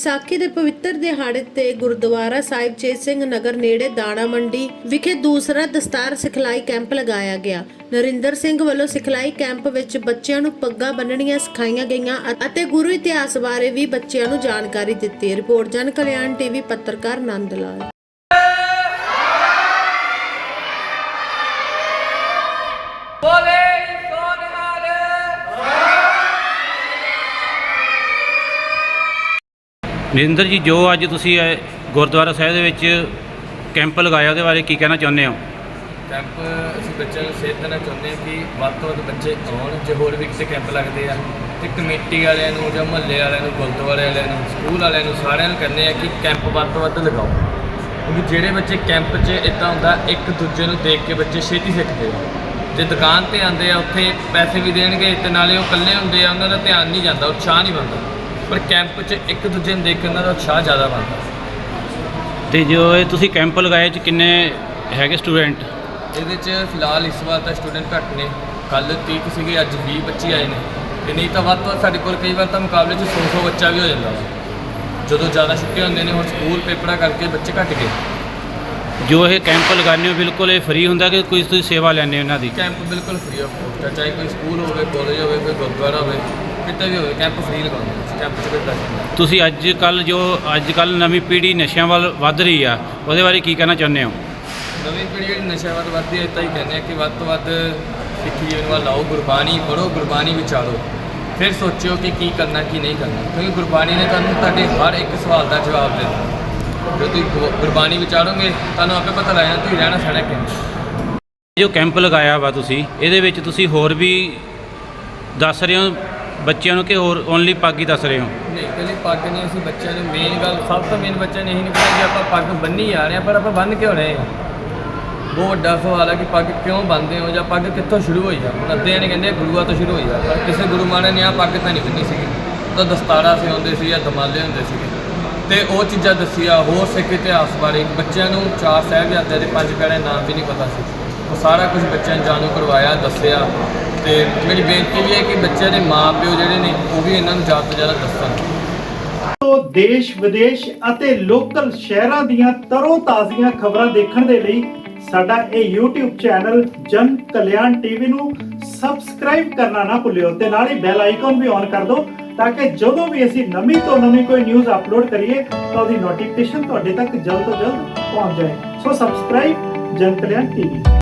ਵਿਸਾਖੀ ਦੇ ਪਵਿੱਤਰ ਦਿਹਾੜੇ ਤੇ ਗੁਰਦੁਆਰਾ ਸਾਹਿਬ ਚੇਤ ਸਿੰਘ ਨਗਰ ਨੇੜੇ ਦਾਣਾ ਮੰਡੀ ਵਿਖੇ ਦੂਸਰਾ ਦਸਤਾਰ ਸਿਖਲਾਈ ਕੈਂਪ ਲਗਾਇਆ ਗਿਆ। ਨਰਿੰਦਰ ਸਿੰਘ ਵੱਲੋਂ ਸਿਖਲਾਈ ਕੈਂਪ ਵਿੱਚ ਬੱਚਿਆਂ ਨੂੰ ਪੱਗਾਂ ਬੰਨਣੀਆਂ ਸਿਖਾਈਆਂ ਗਈਆਂ ਅਤੇ ਗੁਰੂ ਇਤਿਹਾਸ ਬਾਰੇ ਵੀ ਬੱਚਿਆਂ ਨੂੰ ਜਾਣਕਾਰੀ ਦਿੱਤੀ। ਰਿਪੋਰਟ ਜਨ ਕਲਿਆਣ ਟੀਵੀ, ਪੱਤਰਕਾਰ ਨੰਦ ਲਾਲ। ਬੋਲੇ ਨਰਿੰਦਰ ਜੀ, ਜੋ ਅੱਜ ਤੁਸੀਂ ਇਹ ਗੁਰਦੁਆਰਾ ਸਾਹਿਬ ਦੇ ਵਿੱਚ ਕੈਂਪ ਲਗਾਇਆ, ਉਹਦੇ ਬਾਰੇ ਕੀ ਕਹਿਣਾ ਚਾਹੁੰਦੇ ਹੋ? ਕੈਂਪ, ਅਸੀਂ ਬੱਚਿਆਂ ਨੂੰ ਸੇਧ ਦੇਣਾ ਚਾਹੁੰਦੇ ਹਾਂ ਕਿ ਵੱਧ ਤੋਂ ਵੱਧ ਬੱਚੇ ਆਉਣ, ਜੇ ਹੋਰ ਵੀ ਕਿਸੇ ਕੈਂਪ ਲੱਗਦੇ ਆ। ਤੇ ਕਮੇਟੀ ਵਾਲਿਆਂ ਨੂੰ ਜਾਂ ਮਹੱਲੇ ਵਾਲਿਆਂ ਨੂੰ, ਗੁਰਦੁਆਰੇ ਵਾਲਿਆਂ ਨੂੰ, ਸਕੂਲ ਵਾਲਿਆਂ ਨੂੰ ਸਾਰਿਆਂ ਨੂੰ ਕਹਿੰਦੇ ਆ ਕਿ ਕੈਂਪ ਵੱਧ ਤੋਂ ਵੱਧ ਲਗਾਓ। ਕਿਉਂਕਿ ਜਿਹੜੇ ਬੱਚੇ ਕੈਂਪ 'ਚ ਇਦਾਂ ਹੁੰਦਾ, ਇੱਕ ਦੂਜੇ ਨੂੰ ਦੇਖ ਕੇ ਬੱਚੇ ਛੇਤੀ ਸਿੱਖਦੇ ਆ। ਜੇ ਦੁਕਾਨ ਤੇ ਆਉਂਦੇ ਆ, ਉੱਥੇ ਪੈਸੇ ਵੀ ਦੇਣਗੇ ਤੇ ਨਾਲੇ ਉਹ ਇਕੱਲੇ ਹੁੰਦੇ ਆ, ਉਹਨਾਂ ਦਾ ਧਿਆਨ ਨਹੀਂ ਜਾਂਦਾ, ਉਤਸ਼ਾਹ ਨਹੀਂ ਬਣਦਾ। ਪਰ ਕੈਂਪ 'ਚ ਇੱਕ ਦੂਜੇ ਨੂੰ ਦੇਖ ਕੇ ਉਹਨਾਂ ਦਾ ਉਤਸ਼ਾਹ ਜ਼ਿਆਦਾ ਬਣਦਾ ਤੇ ਜੋ ਇਹ ਤੁਸੀਂ ਕੈਂਪ ਲਗਾਏ ਚ ਕਿੰਨੇ ਹੈਗੇ ਸਟੂਡੈਂਟ? ਇਹਦੇ 'ਚ ਫਿਲਹਾਲ ਇਸ ਵਾਰ ਤਾਂ ਸਟੂਡੈਂਟ ਘੱਟ ਨੇ। ਕੱਲ 30 ਕੁ ਸੀਗੇ ਅੱਜ 20 ਬੱਚੇ ਆਏ ਨੇ। ਤੇ ਨਹੀਂ ਤਾਂ ਵੱਧ ਤੋਂ ਵੱਧ ਸਾਡੇ ਕੋਲ ਕਈ ਵਾਰ ਤਾਂ ਮੁਕਾਬਲੇ 'ਚ 100 100 ਬੱਚਾ ਵੀ ਹੋ ਜਾਂਦਾ। ਜਦੋਂ ਜ਼ਿਆਦਾ ਛੁੱਟੀਆਂ ਹੁੰਦੀਆਂ ਨੇ ਹੁਣ ਸਕੂਲ ਪੇਪਰਾਂ ਕਰਕੇ ਬੱਚੇ ਘੱਟ ਗਏ। ਜੋ ਇਹ ਕੈਂਪ ਲਗਾਉਂਦੇ ਹੋ ਬਿਲਕੁਲ ਇਹ ਫ੍ਰੀ ਹੁੰਦਾ ਕਿ ਕੋਈ ਤੁਸੀਂ ਸੇਵਾ ਲੈਂਦੇ ਹੋ ਇਹਨਾਂ ਦੀ? ਕੈਂਪ ਬਿਲਕੁਲ ਫ੍ਰੀ ਆਫ ਕੋਸਟ ਹੈ ਚਾਹੇ ਕੋਈ ਸਕੂਲ ਹੋਵੇ ਕਾਲਜ ਹੋਵੇ ਕੋਈ ਗੁਰਦੁਆਰਾ ਹੋਵੇ ਕਿਤੇ ਵੀ ਹੋਵੇ ਕੈਂਪ ਫ੍ਰੀ ਲਗਾਉਂਦੇ ਹਾਂ ਤੁਸੀਂ ਅੱਜ ਕੱਲ ਜੋ ਅੱਜ ਕੱਲ ਨਵੀਂ ਪੀੜ੍ਹੀ ਨਸ਼ਿਆਂ ਵੱਲ ਵੱਧ ਰਹੀ ਆ ਉਹਦੇ ਬਾਰੇ ਕੀ ਕਹਿਣਾ ਚਾਹੁੰਦੇ ਹੋ? ਨਵੀਂ ਪੀੜ੍ਹੀ ਜਿਹੜੀ ਨਸ਼ਿਆਂ ਵੱਲ ਵੱਧਦੀ ਹੈ ਤਾਂ ਹੀ ਕਹਿੰਦੇ ਆ ਕਿ ਵੱਧ ਤੋਂ ਵੱਧ ਸਿੱਖੀ ਜੀਵਨ ਵੱਲ ਆਓ ਗੁਰਬਾਣੀ ਪੜ੍ਹੋ ਗੁਰਬਾਣੀ ਵਿਚਾਰੋ। ਫਿਰ ਸੋਚਿਓ ਕਿ ਕੀ ਕਰਨਾ ਕੀ ਨਹੀਂ ਕਰਨਾ। ਕਿਉਂਕਿ ਗੁਰਬਾਣੀ ਨੇ ਤੁਹਾਨੂੰ ਤੁਹਾਡੇ ਹਰ ਇੱਕ ਸਵਾਲ ਦਾ ਜਵਾਬ ਦੇਣਾ ਜੇ ਤੁਸੀਂ ਗੁਰਬਾਣੀ ਵਿਚਾਰੋਗੇ ਤੁਹਾਨੂੰ ਆਪੇ ਪਤਾ ਲੱਗ ਜਾਣਾ ਤੁਸੀਂ ਰਹਿਣਾ ਸਹਿਣਾ ਕਿਵੇਂ। ਜੋ ਕੈਂਪ ਲਗਾਇਆ ਵਾ ਤੁਸੀਂ ਇਹਦੇ ਵਿੱਚ ਤੁਸੀਂ ਹੋਰ ਵੀ ਦੱਸ ਰਹੇ ਹੋ ਬੱਚਿਆਂ ਨੂੰ ਕਿ ਹੋਰ ਓਨਲੀ ਪੱਗ ਹੀ ਦੱਸ ਰਹੇ ਹੋ? ਨਹੀਂ ਕੱਲੀ ਪੱਗ ਨਹੀਂ, ਅਸੀਂ ਬੱਚਿਆਂ ਨੂੰ ਮੇਨ ਗੱਲ, ਸਭ ਤੋਂ ਮੇਨ ਬੱਚਿਆਂ ਨੇ ਇਹ ਨਹੀਂ ਪਤਾ ਕਿ ਆਪਾਂ ਪੱਗ ਬੰਨੀ ਆ ਰਹੇ ਹਾਂ, ਪਰ ਆਪਾਂ ਬੰਨ ਕਿਉਂ ਰਹੇ ਹਾਂ? ਬਹੁਤ ਵੱਡਾ ਸਵਾਲ ਹੈ ਕਿ ਪੱਗ ਕਿਉਂ ਬੰਨਦੇ ਹੋ ਜਾਂ ਪੱਗ ਕਿੱਥੋਂ ਸ਼ੁਰੂ ਹੋਈ ਆ? ਅੱਧੇ ਨੇ ਕਹਿੰਦੇ ਗੁਰੂਆਂ ਤੋਂ ਸ਼ੁਰੂ ਹੋਈ ਆ, ਪਰ ਕਿਸੇ ਗੁਰੂ ਮਹਾਰਾਜ ਨੇ ਆ ਪੱਗ ਤਾਂ ਨਹੀਂ ਬੰਨੀ ਸੀਗੀ। ਤਾਂ ਦਸਤਾਰਾ ਸੇ ਹੁੰਦੇ ਸੀ ਜਾਂ ਦਮਾਲੇ ਹੁੰਦੇ ਸੀਗੇ। ਤੇ ਉਹ ਚੀਜ਼ਾਂ ਦੱਸੀਆਂ, ਹੋਰ ਸਿੱਖ ਇਤਿਹਾਸ ਬਾਰੇ ਬੱਚਿਆਂ ਨੂੰ ਚਾਰ ਸਾਹਿਬਜ਼ਾਦਿਆਂ ਦੇ ਪੰਜ ਪਿਆਰਿਆਂ ਦੇ ਨਾਮ ਵੀ ਨਹੀਂ ਪਤਾ ਸੀ। ਉਹ ਸਾਰਾ ਕੁਝ ਬੱਚਿਆਂ ਨੂੰ ਜਾਣੂ ਕਰਵਾਇਆ, ਦੱਸਿਆ। ਤੇ ਮੇਰੀ ਬੇਨਤੀ ਵੀ ਹੈ ਕਿ ਬੱਚਿਆਂ ਦੇ ਮਾਪਿਓ ਜਿਹੜੇ ਨੇ, ਉਹ ਵੀ ਇਹਨਾਂ ਨੂੰ ਜ਼ਿਆਦਾ ਤੋਂ ਜ਼ਿਆਦਾ ਦੱਸਣ। ਤੋਂ ਦੇਸ਼, ਵਿਦੇਸ਼ ਅਤੇ ਲੋਕਲ ਸ਼ਹਿਰਾਂ ਦੀਆਂ ਤਰੋ ਤਾਜ਼ੀਆਂ ਖਬਰਾਂ ਦੇਖਣ ਦੇ ਲਈ ਸਾਡਾ ਇਹ YouTube ਚੈਨਲ ਜਨ ਕਲਿਆਣ ਟੀਵੀ ਨੂੰ ਸਬਸਕ੍ਰਾਈਬ ਕਰਨਾ ਨਾ ਭੁੱਲਿਓ ਤੇ ਨਾਲ ਹੀ ਬੈਲ ਆਈਕਨ ਵੀ ਔਨ ਕਰ ਦਿਓ ਤਾਂ ਕਿ ਜਦੋਂ ਵੀ ਅਸੀਂ ਨਵੀਂ ਤੋਂ ਨਵੀਂ ਕੋਈ ਨਿਊਜ਼ ਅਪਲੋਡ ਕਰੀਏ ਤਾਂ ਉਹਦੀ ਨੋਟੀਫਿਕੇਸ਼ਨ ਤੁਹਾਡੇ ਤੱਕ ਜਲਦ ਤੋਂ ਜਲਦ ਪਹੁੰਚ ਜਾਏ। ਸੋ ਸਬਸਕ੍ਰਾਈਬ ਜਨ ਕਲਿਆਣ ਟੀਵੀ।